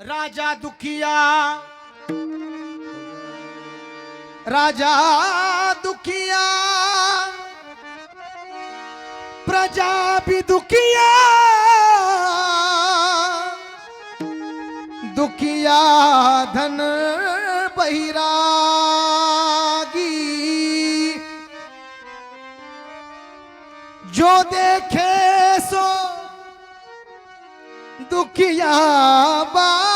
राजा दुखिया। राजा दुखिया। प्रजा भी दुखिया। दुखिया धन बहिरागी। जो देखे सो दुखिया बाबा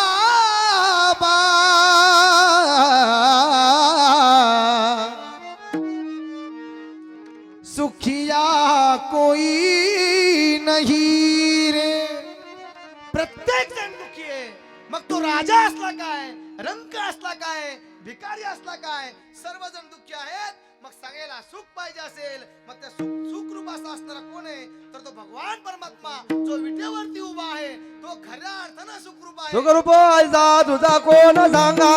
असला काय? रंक असला काय? भिकारी असला काय? सर्वजण दुःखी आहेत. मग सगळ्याला सुख पाहिजे असेल मग त्या सुख सुख रूप असा असणारा कोण आहे? तर तो भगवान परमात्मा जो विटेवरती उभा आहे तो खऱ्या अर्थानं सुखरूप आहे. सुखरूप आयचा तुझा कोण सांगा?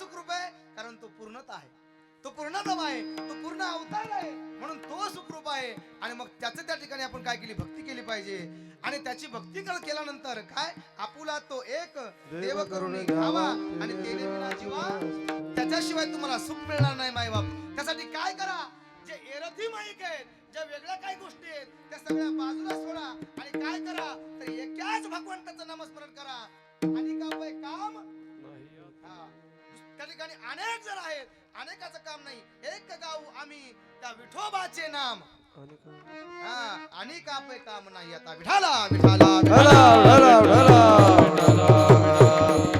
सुखरूप आहे कारण तो पूर्णता आहे. तो पूर्णतम आहे तो पूर्ण अवतार आहे म्हणून तो सुखरूप आहे. आणि मग त्याचं त्या ठिकाणी आपण काय केली? भक्ती केली पाहिजे. आणि त्याची भक्ती कर- केल्यानंतर काय? आपुला तो एक देव करून घ्यावा. आणि तेने विना जीवा त्याच्याशिवाय तुम्हाला सुख मिळणार नाही माई बाप. त्यासाठी काय करा? जे एरथी माईक आहेत ज्या वेगळ्या काही गोष्टी आहेत त्या सगळ्या बाजूला सोडा. आणि काय करा? तर एकाच भगवंताचं नामस्मरण करा. आणि का काम ठिकाणी अनेक जण आहेत. अनेकाचं काम नाही. एक गाव आम्ही त्या विठोबाचे नाम. हा आणि का काम नाही. आता विठाला विठाला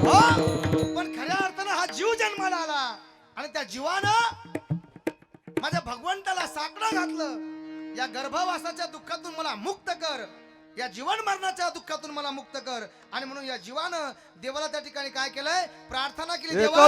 हो, पण खऱ्या अर्थानं हा जीव जन्माला आला. आणि त्या जीवानं माझ्या भगवंताला साकडं घातलं. या गर्भवासाच्या दुःखातून मला मुक्त कर. या जीवन मरणाच्या दुःखातून मला मुक्त कर. आणि म्हणून या जीवानं देवाला त्या ठिकाणी काय केलंय? प्रार्थना केली देवा!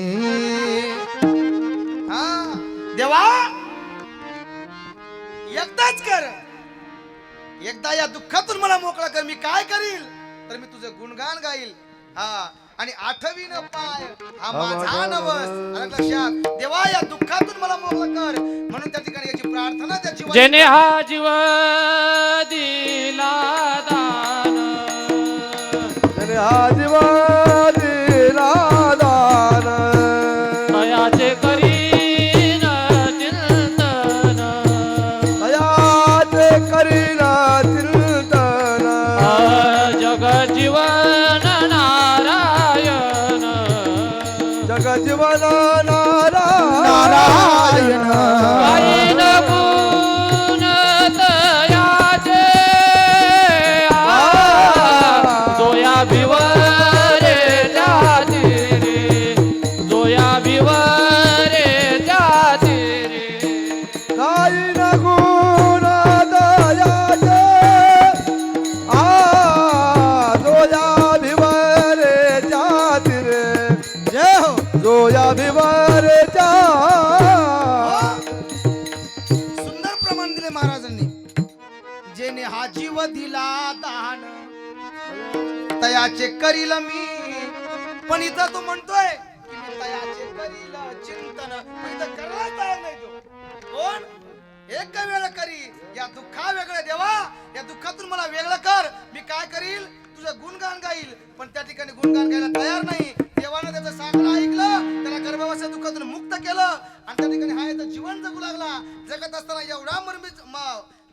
एकदाच कर. एकदा या दुःखातून मला मोकळा कर. मी काय करील? तर मी तुझं गुणगान गाईल. हा. आणि आठवीन पाय. हा माझा नवस. लक्षात. देवा या दुःखातून मला मोकळा कर. म्हणून त्या ठिकाणी याची प्रार्थना त्याची जेने हा जीव तयाचे करील मी. पण इथं तू म्हणतोय की मी तयाचे करील चिंतन. पण इथं करायला तयार नाही तो. कोण? एक वेळ करी. या दुःखा वेगळं देवा. या दुःखातून मला वेगळं कर. मी काय करील? तुझं गुणगान गाईल. पण त्या ठिकाणी गुणगान गायला तयार नाही. देवानं त्याचं सांगणं ऐकलं. त्याला गर्भवासा दुःखातून मुक्त केलं. आणि त्या ठिकाणी हा जीवन जगू लागला. जगत असताना एवढा मर्मी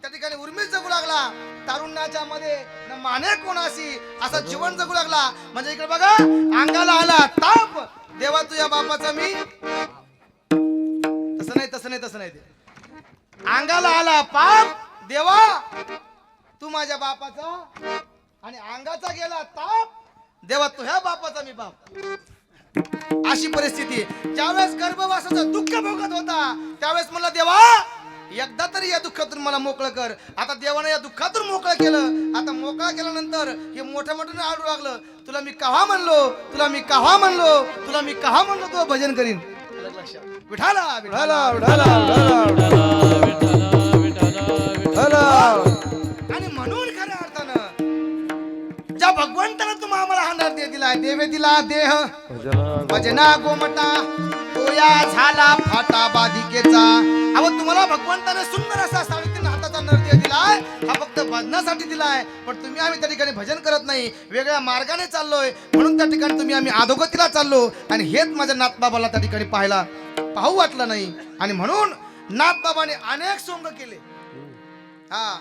त्या ठिकाणी उर्मीच जगू लागला. तारुण्याच्या मध्ये न माने कोणाशी असा जीवन जगू लागला. म्हणजे इकडे बघा अंगाला आला ताप. देवा तुझ्या बापाचा मी. तसं नाही तसं नाही तसं नाही ते. अंगाला आला पाप. देवा तू माझ्या बापाचा आणि अंगाचा गेला ताप. देवा तुझ्या बापाचा मी बाप. अशी परिस्थिती. ज्यावेळेस गर्भवासाचं दुःख भोगत होता त्यावेळेस म्हणलं देवा एकदा तरी या दुःखातून मला मोकळं कर. आता देवाने या दुःखातून मोकळं केलं. आता मोकळं केल्यानंतर हे मोठ्या मोठ्याने आडू लागलं. तुला मी कव्हा म्हणलो? तुला मी कव्हा म्हणलो? तुला मी कव्हा म्हणलो तो भजन करीन? विठाला विठाला विठ्ठल ढाला आणि म्हणून खऱ्या अर्थानं ज्या भगवंतानं तुम्हाला आम्हाला हा नर देह दिलाय देवे दिला देह. भजना गोमटा तोया झाला फाटा बाधिकेचा. अहो तुम्हाला भगवंताने सुंदर असा साडेतीन हाताचा नरदेह दिलाय. हा फक्त भजनासाठी दिलाय. पण तुम्ही आम्ही त्या ठिकाणी भजन करत नाही. वेगळ्या मार्गाने चाललोय. म्हणून त्या ठिकाणी तुम्ही आम्ही अधोगतीला चाललो. आणि हेच माझ्या नाथबाबाला त्या ठिकाणी पाहायला पाहू वाटलं नाही. आणि म्हणून नाथबाबाने अनेक सोंग केले. हा.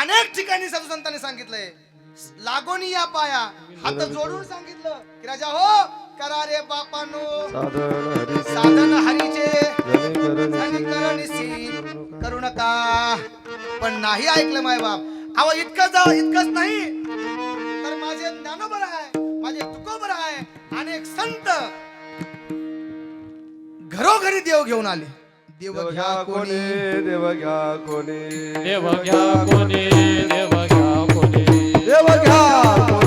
अनेक ठिकाणी साधू संतांनी सांगितलंय. लागोनी या पाया. हात जोडून सांगितलं. की राजा हो करा रे बापानो. साधन हरी. नका पण नाही ऐकलं माय बाप. अहो इतकं जा इतकंच नाही. तर माझे ज्ञानोबर आहे माझे तुकोबर आहे अनेक संत घरोघरी देव घेऊन आले. देव घ्या कोणी. देव घ्या कोणी. देव घ्या कोणी देव घ्या कोणी. देव घ्या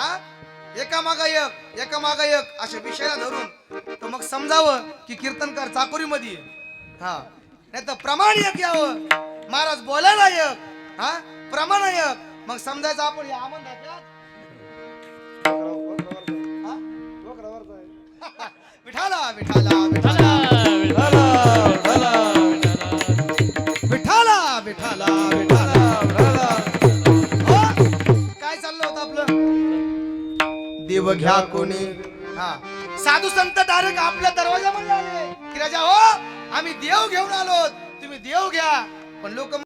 हा? एका मागा एक एका मागा एक अशा विषयाला धरून. तर मग समजावं की कीर्तनकार चाकोरीमध्ये. हा. नाही तर प्रमाण एक यावं. महाराज बोलायला एक. हा? प्रमाण एक. मग समजायचं आपण या हा? विठाला विठाला विठाला. विठाला विठाला विठाला. घ्या कोणी? हा. साधू संत डायरेक्ट आपल्या दरवाजामध्ये आले. की राजा हो आम्ही देव घेऊन आलो तुम्ही देव घ्या. पण लोक